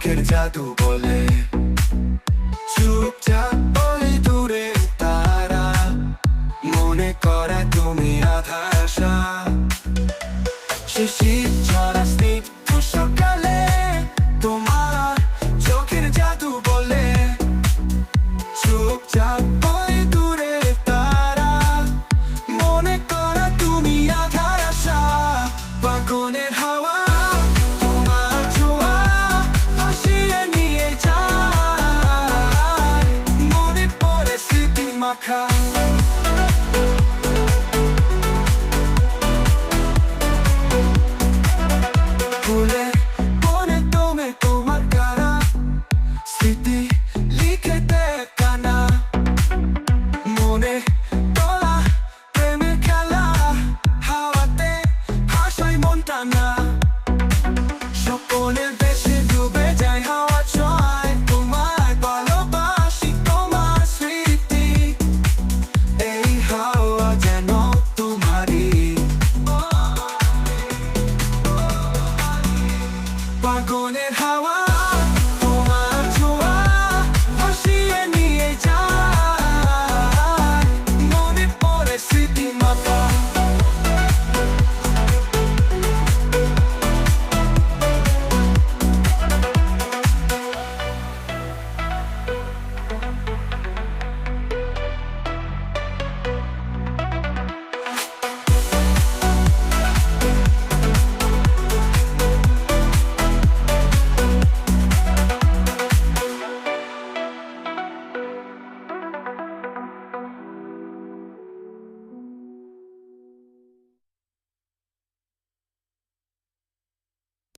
চোখের জাদু বলে চুপচাপ বলে দূরে তারা মনে করা তুমি আধাশা সে শীত মাখা ফুলে মনে তোমে তোমার কারা স্মৃতি লিখে দে কানা মনে তোলা প্রেমে খেলা হাওয়াতে হাসাই মন টানা স্বপনের 피곤해